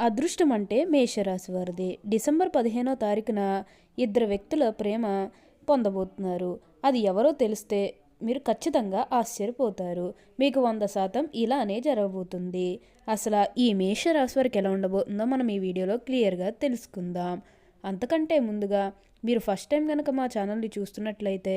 అదృష్టం అంటే మేషరాశి వారిది. డిసెంబర్ పదిహేనో తారీఖున ఇద్దరు వ్యక్తుల ప్రేమ పొందబోతున్నారు. అది ఎవరో తెలిస్తే మీరు ఖచ్చితంగా ఆశ్చర్యపోతారు. మీకు వంద శాతం ఇలానే జరగబోతుంది. అసలు ఈ మేషరాశి వారికి ఎలా ఉండబోతుందో మనం ఈ వీడియోలో క్లియర్గా తెలుసుకుందాం. అంతకంటే ముందుగా మీరు ఫస్ట్ టైం కనుక మా ఛానల్ని చూస్తున్నట్లయితే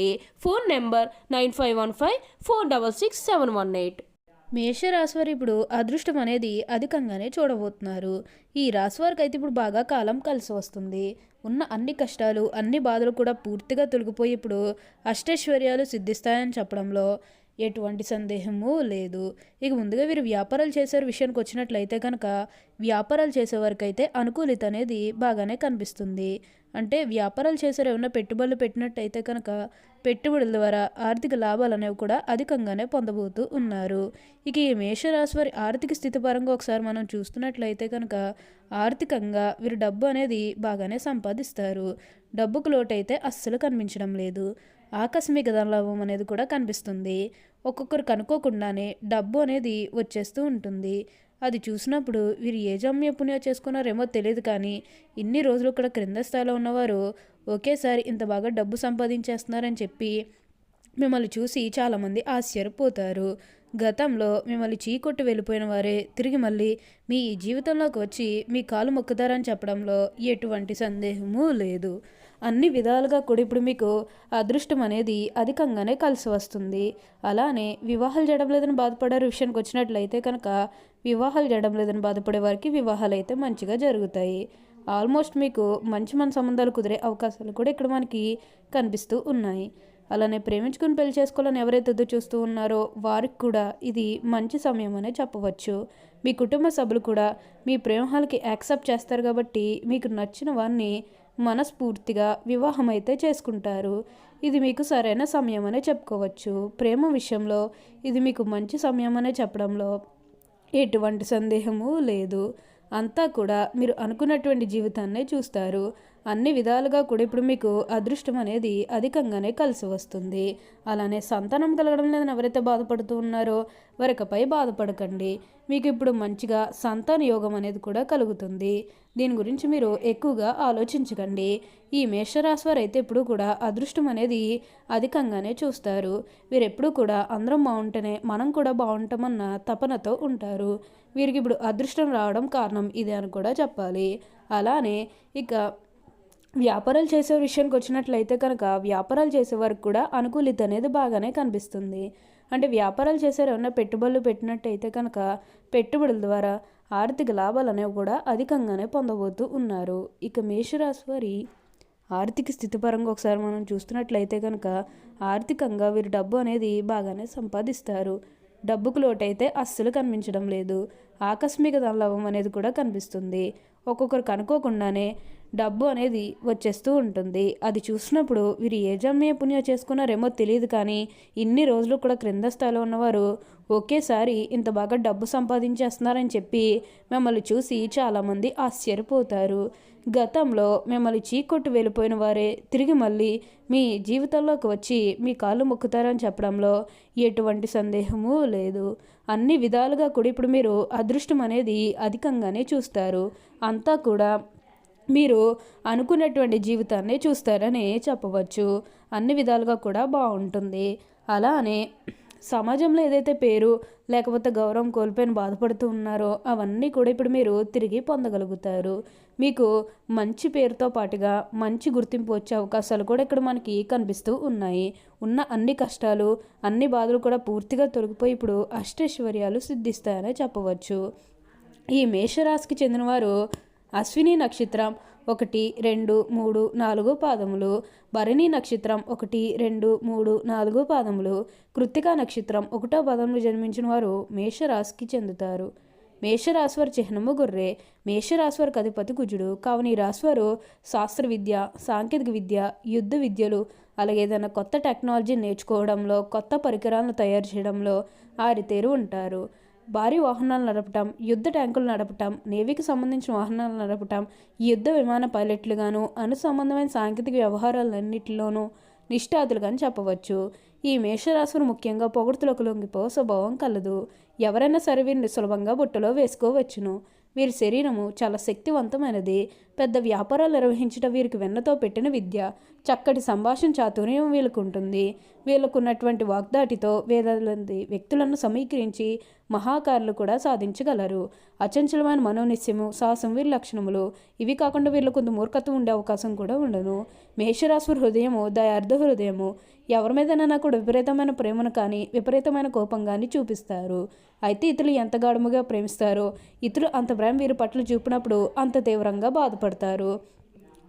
చేయండి. Phone number nine five one five four double six seven one eight. మేషరాశివారు ఇప్పుడు అదృష్టం అనేది అధికంగానే చూడబోతున్నారు. ఈ రాశివారికి అయితే ఇప్పుడు బాగా కాలం కలిసి వస్తుంది. ఉన్న అన్ని కష్టాలు అన్ని బాధలు కూడా పూర్తిగా తొలగిపోయి ఇప్పుడు అష్టైశ్వర్యాలు సిద్ధిస్తాయని చెప్పడంలో ఎటువంటి సందేహము లేదు. ఇక ముందుగా వీరు వ్యాపారాలు చేసే విషయానికి వచ్చినట్లయితే కనుక వ్యాపారాలు చేసేవారికైతే అయితే అనుకూలిత అనేది బాగానే కనిపిస్తుంది. అంటే వ్యాపారాలు చేసారు ఏమైనా పెట్టుబడులు పెట్టినట్టయితే కనుక పెట్టుబడుల ద్వారా ఆర్థిక లాభాలు అనేవి కూడా అధికంగానే పొందబోతూ ఉన్నారు. ఇక ఈ మేషరాశి వారి ఆర్థిక స్థితి పరంగా ఒకసారి మనం చూస్తున్నట్లయితే కనుక ఆర్థికంగా వీరు డబ్బు అనేది బాగానే సంపాదిస్తారు. డబ్బుకు లోటైతే అస్సలు కనిపించడం లేదు. ఆకస్మిక ధనలాభం అనేది కూడా కనిపిస్తుంది. ఒక్కొక్కరికి అనుకోకుండానే డబ్బు అనేది వచ్చేస్తూ ఉంటుంది. అది చూసినప్పుడు వీరు ఏ జామ్య పుణ్య చేసుకున్నారేమో తెలియదు కానీ ఇన్ని రోజులు ఇక్కడ క్రింద స్థాయిలో ఉన్నవారు ఒకేసారి ఇంత బాగా డబ్బు సంపాదించేస్తున్నారని చెప్పి మిమ్మల్ని చూసి చాలామంది ఆశ్చర్యపోతారు. గతంలో మిమ్మల్ని చీకొట్టి వెళ్ళిపోయిన వారే తిరిగి మళ్ళీ మీ జీవితంలోకి వచ్చి మీ కాలు మొక్కుతారని చెప్పడంలో ఎటువంటి సందేహము లేదు. అన్ని విధాలుగా కూడా ఇప్పుడు మీకు అదృష్టం అనేది అధికంగానే కలిసి వస్తుంది. అలానే వివాహాలు చేయడం లేదని బాధపడే విషయానికి వచ్చినట్లయితే కనుక వివాహాలు చేయడం లేదని బాధపడే వారికి వివాహాలు అయితే మంచిగా జరుగుతాయి. ఆల్మోస్ట్ మీకు మంచి మన సంబంధాలు కుదిరే అవకాశాలు కూడా ఇక్కడ మనకి కనిపిస్తూ ఉన్నాయి. అలానే ప్రేమించుకుని పెళ్ళి చేసుకోవాలని ఎవరైతే ఎదురు చూస్తూ ఉన్నారో వారికి కూడా ఇది మంచి సమయం అనే చెప్పవచ్చు. మీ కుటుంబ సభ్యులు కూడా మీ ప్రేమహాలకి యాక్సెప్ట్ చేస్తారు కాబట్టి మీకు నచ్చిన వారిని మనస్ఫూర్తిగా వివాహం అయితే చేసుకుంటారు. ఇది మీకు సరైన సమయం అనే చెప్పుకోవచ్చు. ప్రేమ విషయంలో ఇది మీకు మంచి సమయం అనే చెప్పడంలో ఎటువంటి సందేహము లేదు. అంతా కూడా మీరు అనుకున్నటువంటి జీవితాన్నే చూస్తారు. అన్ని విధాలుగా కూడా ఇప్పుడు మీకు అదృష్టం అనేది అధికంగానే కలిసి వస్తుంది. అలానే సంతానం కలగడం లేదని ఎవరైతే బాధపడుతూ ఉన్నారో వరకపై బాధపడకండి. మీకు ఇప్పుడు మంచిగా సంతాన యోగం అనేది కూడా కలుగుతుంది. దీని గురించి మీరు ఎక్కువగా ఆలోచించకండి. ఈ మేషరాశి వారు అయితే ఎప్పుడూ కూడా అదృష్టం అనేది అధికంగానే చూస్తారు. వీరు ఎప్పుడూ కూడా అందరం బాగుంటేనే మనం కూడా బాగుంటామన్న తపనతో ఉంటారు. వీరికి ఇప్పుడు అదృష్టం రావడం కారణం ఇదే అని కూడా చెప్పాలి. అలానే ఇక వ్యాపారాలు చేసే విషయానికి వచ్చినట్లయితే కనుక వ్యాపారాలు చేసే వారికి కూడా అనుకూలిత అనేది బాగానే కనిపిస్తుంది. అంటే వ్యాపారాలు చేసారు ఏమైనా పెట్టుబడులు పెట్టినట్టయితే కనుక పెట్టుబడుల ద్వారా ఆర్థిక లాభాలు అనేవి కూడా అధికంగానే పొందబోతూ ఉన్నారు. ఇక మేషరాశి వారి ఆర్థిక స్థితి పరంగా ఒకసారి మనం చూస్తున్నట్లయితే కనుక ఆర్థికంగా వీరు డబ్బు అనేది బాగానే సంపాదిస్తారు. డబ్బుకు లోటైతే అస్సలు కనిపించడం లేదు. ఆకస్మిక ధనలాభం అనేది కూడా కనిపిస్తుంది. ఒక్కొక్కరికి అనుకోకుండానే డబ్బు అనేది వచ్చేస్తూ ఉంటుంది. అది చూసినప్పుడు వీరు ఏ జమ్య పుణ్య చేసుకున్నారేమో తెలియదు కానీ ఇన్ని రోజులు కూడా క్రింద స్థాయిలో ఉన్నవారు ఒకేసారి ఇంత బాగా డబ్బు సంపాదించేస్తున్నారని చెప్పి మిమ్మల్ని చూసి చాలామంది ఆశ్చర్యపోతారు. గతంలో మిమ్మల్ని చీకొట్టు వెళ్ళిపోయిన వారే తిరిగి మళ్ళీ మీ జీవితంలోకి వచ్చి మీ కాళ్ళు మొక్కుతారని చెప్పడంలో ఎటువంటి సందేహము లేదు. అన్ని విధాలుగా కూడా ఇప్పుడు మీరు అదృష్టం అనేది అధికంగానే చూస్తారు. అంతా కూడా మీరు అనుకున్నటువంటి జీవితాన్ని చూస్తారని చెప్పవచ్చు. అన్ని విధాలుగా కూడా బాగుంటుంది. అలానే సమాజంలో ఏదైతే పేరు లేకపోతే గౌరవం కోల్పోయిన బాధపడుతూ ఉన్నారో అవన్నీ కూడా ఇప్పుడు మీరు తిరిగి పొందగలుగుతారు. మీకు మంచి పేరుతో పాటుగా మంచి గుర్తింపు వచ్చే అవకాశాలు కూడా ఇక్కడ మనకి కనిపిస్తూ ఉన్నాయి. ఉన్న అన్ని కష్టాలు అన్ని బాధలు కూడా పూర్తిగా తొలగిపోయి ఇప్పుడు అష్టైశ్వర్యాలు సిద్ధిస్తాయనే చెప్పవచ్చు. ఈ మేషరాశికి చెందినవారు అశ్విని నక్షత్రం ఒకటి రెండు మూడు నాలుగు పాదములు. భరణి నక్షత్రం ఒకటి రెండు మూడు నాలుగు పాదములు. కృత్తికా నక్షత్రం ఒకటో పదములు జన్మించిన వారు మేషరాశికి చెందుతారు. మేషరాశి చిహ్నము గొర్రె. మేషరాశి వారికి అధిపతి కుజుడు. కావున ఈ రాశి వారు శాస్త్ర విద్య సాంకేతిక విద్య యుద్ధ విద్యలు అలాగే ఏదైనా కొత్త టెక్నాలజీ నేర్చుకోవడంలో కొత్త పరికరాలను తయారు చేయడంలో ఆరితేరు ఉంటారు. భారీ వాహనాలు నడపటం యుద్ధ ట్యాంకులు నడపటం నేవీకి సంబంధించిన వాహనాలు నడపటం యుద్ధ విమాన పైలట్లుగాను అను సంబంధమైన సాంకేతిక వ్యవహారాలన్నింటిలోనూ నిష్ఠాతులుగాని చెప్పవచ్చు. ఈ మేషరాశులు ముఖ్యంగా పొగడుతులకు లొంగిపో స్వభావం కలదు. ఎవరైనా సరే వీరిని సులభంగా బుట్టలో వేసుకోవచ్చును. వీరి శరీరము చాలా శక్తివంతమైనది. పెద్ద వ్యాపారాలు నిర్వహించడం వీరికి వెన్నతో పెట్టిన విద్య. చక్కటి సంభాషణ చాతుర్యం వీళ్ళకు ఉంటుంది వీళ్ళకున్నటువంటి వాగ్దాటితో వేలాది వ్యక్తులను సమీకరించి మహాకారులు కూడా సాధించగలరు. అచంచలమైన మనోనిశ్యము సాహసం వీరి లక్షణములు. ఇవి కాకుండా వీళ్ళు కొంత మూర్ఖత్వం ఉండే అవకాశం కూడా ఉండను. మేషరాశి హృదయము దయార్థ హృదయము. ఎవరి మీదైనా నాకు విపరీతమైన ప్రేమను కానీ విపరీతమైన కోపం కానీ చూపిస్తారు. అయితే ఇతరులు ఎంత గాఢముగా ప్రేమిస్తారో ఇతరులు అంత ప్రేమ వీరి పట్ల చూపినప్పుడు అంత తీవ్రంగా బాధపడతారు.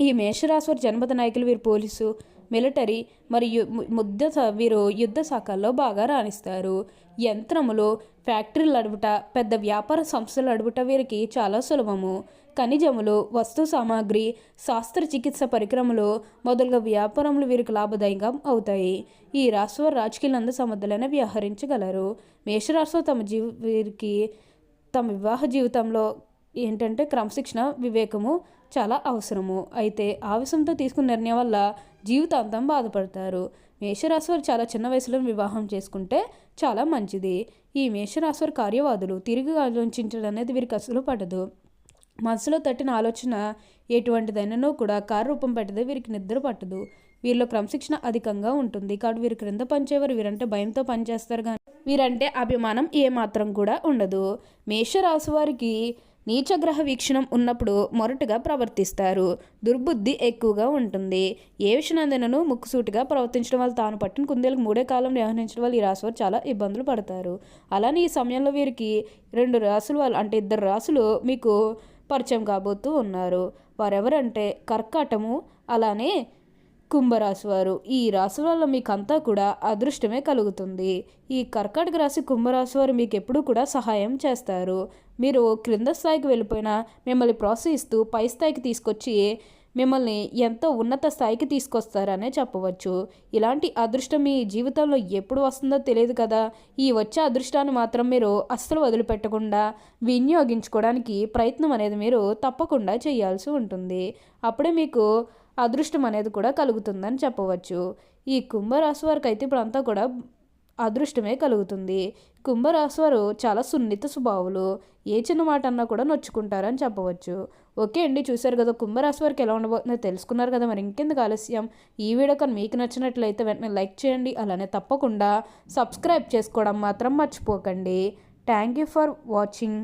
ఈ మేషరాశి వారి నాయకులు వీరు పోలీసు మిలిటరీ మరియు ముద్ద వీరు యుద్ధ శాఖల్లో బాగా రాణిస్తారు. యంత్రములు ఫ్యాక్టరీలు అడుగుట పెద్ద వ్యాపార సంస్థలు అడుగుట వీరికి చాలా సులభము. ఖనిజములు వస్తు సామాగ్రి శస్త్రచికిత్స పరికరములు మొదలుగా వ్యాపారములు వీరికి లాభదాయకం అవుతాయి. ఈ రాశివారు రాజకీయాలందు సమర్థులైన వ్యవహరించగలరు. మేషరాశిలో తమ జీవ వీరికి తమ వివాహ జీవితంలో ఏంటంటే క్రమశిక్షణ వివేకము చాలా అవసరము. అయితే ఆవేశంతో తీసుకున్న నిర్ణయం వల్ల జీవితాంతం బాధపడతారు. మేషరాశి వారు చాలా చిన్న వయసులో వివాహం చేసుకుంటే చాలా మంచిది. ఈ మేషరాశి వారి కార్యవాదులు తిరిగి ఆలోచించడం అనేది వీరికి అసలు పడదు. మనసులో తట్టిన ఆలోచన ఎటువంటిదైనానో కూడా కారు రూపం పెట్టదే వీరికి నిద్ర పట్టదు. వీరిలో క్రమశిక్షణ అధికంగా ఉంటుంది. కాబట్టి వీరి క్రింద పనిచేవారు వీరంటే భయంతో పనిచేస్తారు కానీ వీరంటే అభిమానం ఏమాత్రం కూడా ఉండదు. మేషరాశి వారికి నీచగ్రహ వీక్షణం ఉన్నప్పుడు మొరటుగా ప్రవర్తిస్తారు. దుర్బుద్ధి ఎక్కువగా ఉంటుంది. ఏ విషయనందనను ముక్కుసూటిగా ప్రవర్తించడం వల్ల తాను పట్టిన కుందేలకు మూడే కాలం వ్యవహరించడం వల్ల ఈ రాశి వారు చాలా ఇబ్బందులు పడతారు. అలానే ఈ సమయంలో వీరికి రెండు రాసులు వాళ్ళు అంటే ఇద్దరు రాసులు మీకు పరిచయం కాబోతూ ఉన్నారు. వారెవరంటే కర్కాటము అలానే కుంభరాశి వారు ఈ రాశి వల్ల మీకంతా కూడా అదృష్టమే కలుగుతుంది. ఈ కర్కాటక రాశి కుంభరాశి వారు మీకు ఎప్పుడూ కూడా సహాయం చేస్తారు. మీరు క్రింద స్థాయికి వెళ్ళిపోయినా మిమ్మల్ని ప్రోత్సహిస్తూ పై స్థాయికి తీసుకొచ్చి మిమ్మల్ని ఎంతో ఉన్నత స్థాయికి తీసుకొస్తారనే చెప్పవచ్చు. ఇలాంటి అదృష్టం మీ జీవితంలో ఎప్పుడు వస్తుందో తెలియదు కదా. ఈ వచ్చే అదృష్టాన్ని మాత్రం మీరు అస్సలు వదిలిపెట్టకుండా వినియోగించుకోవడానికి ప్రయత్నం అనేది మీరు తప్పకుండా చేయాల్సి ఉంటుంది. అప్పుడే మీకు అదృష్టం అనేది కూడా కలుగుతుందని చెప్పవచ్చు. ఈ కుంభరాశి వారికి అయితే ఇప్పుడంతా కూడా అదృష్టమే కలుగుతుంది. కుంభరాశి వారు చాలా సున్నిత స్వభావులు. ఏ చిన్న మాట అన్నా కూడా నొచ్చుకుంటారని చెప్పవచ్చు. ఓకే అండి చూశారు కదా కుంభరాశి వారికి ఎలా ఉండబోతుందో తెలుసుకున్నారు కదా మరి ఇంకెందుకు ఆలస్యం. ఈ వీడియో కానీ మీకు నచ్చినట్లయితే వెంటనే లైక్ చేయండి అలానే తప్పకుండా సబ్స్క్రైబ్ చేసుకోవడం మాత్రం మర్చిపోకండి. Thank you for watching.